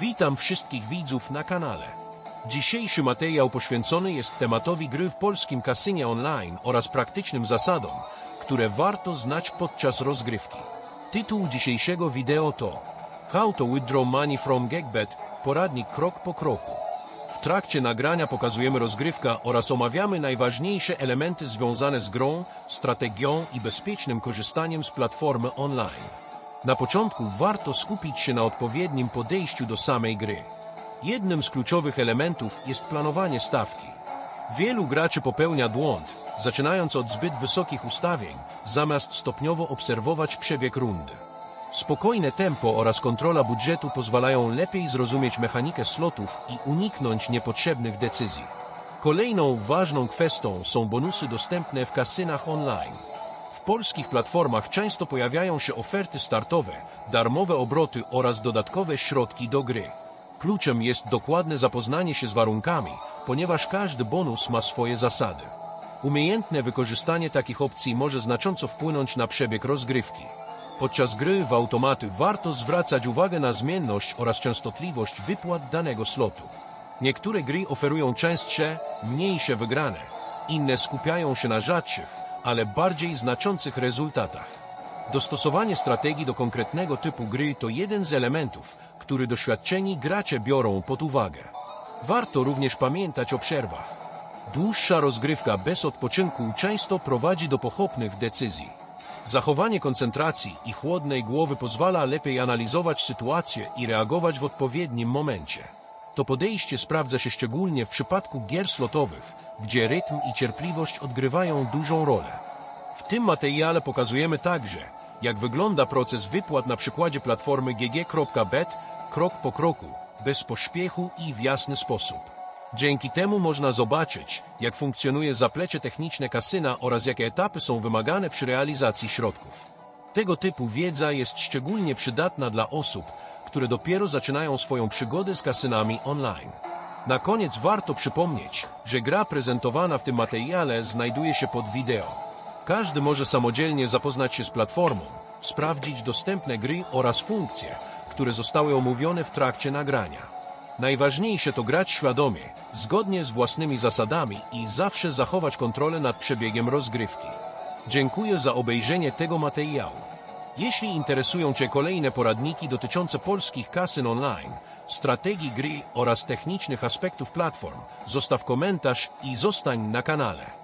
Witam wszystkich widzów na kanale. Dzisiejszy materiał poświęcony jest tematowi gry w polskim kasynie online oraz praktycznym zasadom, które warto znać podczas rozgrywki. Tytuł dzisiejszego wideo to How to withdraw money from Gegbet, poradnik krok po kroku. W trakcie nagrania pokazujemy rozgrywkę oraz omawiamy najważniejsze elementy związane z grą, strategią i bezpiecznym korzystaniem z platformy online. Na początku warto skupić się na odpowiednim podejściu do samej gry. Jednym z kluczowych elementów jest planowanie stawki. Wielu graczy popełnia błąd, zaczynając od zbyt wysokich ustawień, zamiast stopniowo obserwować przebieg rundy. Spokojne tempo oraz kontrola budżetu pozwalają lepiej zrozumieć mechanikę slotów i uniknąć niepotrzebnych decyzji. Kolejną ważną kwestią są bonusy dostępne w kasynach online. Polskich platformach często pojawiają się oferty startowe, darmowe obroty oraz dodatkowe środki do gry. Kluczem jest dokładne zapoznanie się z warunkami, ponieważ każdy bonus ma swoje zasady. Umiejętne wykorzystanie takich opcji może znacząco wpłynąć na przebieg rozgrywki. Podczas gry w automaty warto zwracać uwagę na zmienność oraz częstotliwość wypłat danego slotu. Niektóre gry oferują częstsze, mniejsze wygrane, inne skupiają się na rzadszych, ale bardziej znaczących rezultatach. Dostosowanie strategii do konkretnego typu gry to jeden z elementów, który doświadczeni gracze biorą pod uwagę. Warto również pamiętać o przerwach. Dłuższa rozgrywka bez odpoczynku często prowadzi do pochopnych decyzji. Zachowanie koncentracji i chłodnej głowy pozwala lepiej analizować sytuację i reagować w odpowiednim momencie. To podejście sprawdza się szczególnie w przypadku gier slotowych, gdzie rytm i cierpliwość odgrywają dużą rolę. W tym materiale pokazujemy także, jak wygląda proces wypłat na przykładzie platformy gg.bet krok po kroku, bez pośpiechu i w jasny sposób. Dzięki temu można zobaczyć, jak funkcjonuje zaplecze techniczne kasyna oraz jakie etapy są wymagane przy realizacji środków. Tego typu wiedza jest szczególnie przydatna dla osób, które dopiero zaczynają swoją przygodę z kasynami online. Na koniec warto przypomnieć, że gra prezentowana w tym materiale znajduje się pod wideo. Każdy może samodzielnie zapoznać się z platformą, sprawdzić dostępne gry oraz funkcje, które zostały omówione w trakcie nagrania. Najważniejsze to grać świadomie, zgodnie z własnymi zasadami i zawsze zachować kontrolę nad przebiegiem rozgrywki. Dziękuję za obejrzenie tego materiału. Jeśli interesują Cię kolejne poradniki dotyczące polskich kasyn online, strategii gry oraz technicznych aspektów platform, zostaw komentarz i zostań na kanale.